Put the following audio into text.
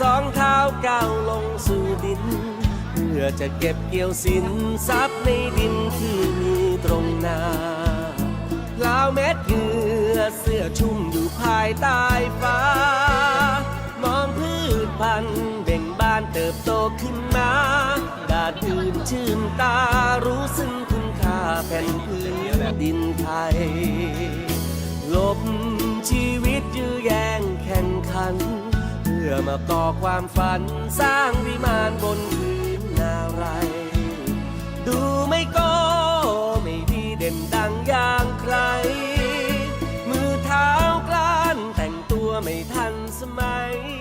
สองเท้าก้าวลงสู่ดิน เพื่อจะเก็บเกี่ยวสินทรัพย์ในดินที่มีตรงนาลาวเม็ดเหงื่อเสื้อชุ่มอยู่ภายใต้ฟ้า มองพืชพันธุ์เบ่งบานเติบโตขึ้นมาดาดดื่นชื่นตารู้ซึ่งคุณค่าแผ่นพื้นดินไทยลบ พื่อมาต่อความฝันสร้างวิมานบนพื้นนาไร ดูไม่โก้ไม่ดีเด่นดังอย่างใคร มือเท้ากล้านแต่งตัวไม่ทันสมัย